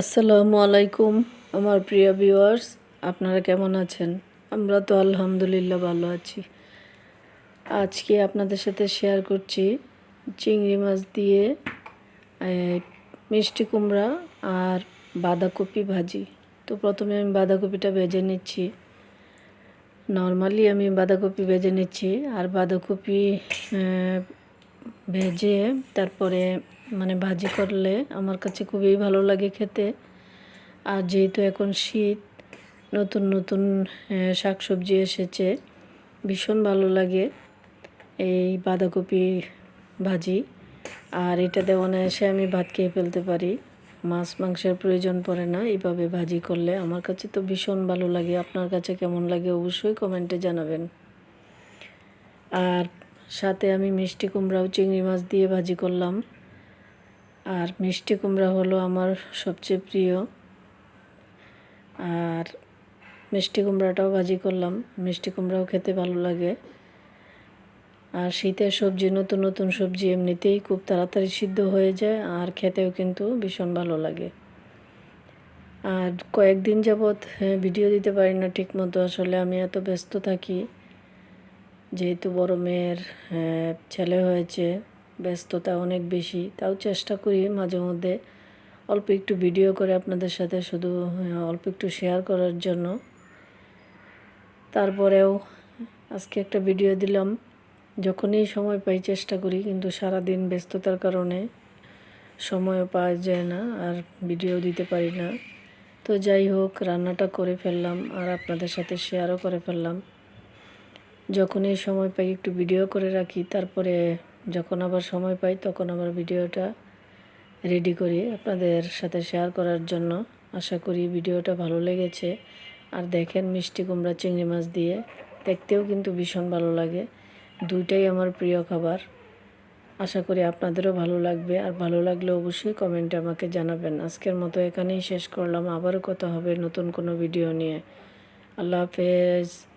আসসালামু আলাইকুম, আমার প্রিয় ভিউয়ার্স, আপনারা কেমন আছেন? আমরা তো আলহামদুলিল্লাহ ভালো আছি। আজকে আপনাদের সাথে শেয়ার করছি চিংড়ি মাছ দিয়ে মিষ্টি কুমড়া আর বাঁধাকপি ভাজি। তো প্রথমে আমি বাঁধাকপিটা ভেজে নিচ্ছি। নর্মালি আমি বাঁধাকপি ভেজে নিচ্ছি আর বাঁধাকপি ভেজে তারপরে মানে ভাজি করলে আমার কাছে খুবই ভালো লাগে খেতে। আর যেহেতু এখন শীত, নতুন নতুন শাকসবজি এসেছে, ভীষণ ভালো লাগে এই বাঁধাকপি ভাজি। আর এটা এটাতে অনায়াসে আমি ভাত খেয়ে ফেলতে পারি, মাছ মাংসের প্রয়োজন পড়ে না, এইভাবে ভাজি করলে আমার কাছে তো ভীষণ ভালো লাগে। আপনার কাছে কেমন লাগে অবশ্যই কমেন্টে জানাবেন। আর সাথে আমি মিষ্টি কুমড়াও চিংড়ি মাছ দিয়ে ভাজি করলাম। আর মিষ্টি কুমড়া হলো আমার সবচেয়ে প্রিয়। আর মিষ্টি কুমড়াটাও ভাজি করলাম। মিষ্টি কুমড়াও খেতে ভালো লাগে। আর শীতের সবজি নতুন নতুন সবজি এমনিতেই খুব তাড়াতাড়ি সিদ্ধ হয়ে যায় আর খেতেও কিন্তু ভীষণ ভালো লাগে। আর কয়েকদিন যাবৎ হ্যাঁ, ভিডিও দিতে পারি না ঠিক মতো আসলে আমি এত ব্যস্ত থাকি। যেহেতু বড় মেয়ের ছেলে হয়েছে, ব্যস্ততা অনেক বেশি, তাও চেষ্টা করি মাঝে মধ্যে অল্প একটু ভিডিও করে আপনাদের সাথে শুধু অল্প একটু শেয়ার করার জন্য। তারপরেও আজকে একটা ভিডিও দিলাম, যখনই সময় পাই চেষ্টা করি, কিন্তু সারা দিন ব্যস্ততার কারণে সময়ও পাওয়া যায় না আর ভিডিও দিতে পারি না। তো যাই হোক, রান্নাটা করে ফেললাম আর আপনাদের সাথে শেয়ারও করে ফেললাম। যখনই সময় পাই, একটু ভিডিও করে রাখি। তারপরে যখন আবার সময় পাই, তখন আবার ভিডিওটা রেডি করি আপনাদের সাথে শেয়ার করার জন্য। আশা করি ভিডিওটা ভালো লেগেছে। আর দেখেন মিষ্টি কুমড়া, চিংড়ি মাছ দিয়ে দেখতেও কিন্তু ভীষণ ভালো লাগে। দুইটাই আমার প্রিয় খাবার। আশা করি আপনাদেরও ভালো লাগবে। আর ভালো লাগলে অবশ্যই কমেন্টে আমাকে জানাবেন। আজকের মতো এখানেই শেষ করলাম। আবারও কথা হবে নতুন কোনো ভিডিও নিয়ে। আল্লাহ হাফেজ।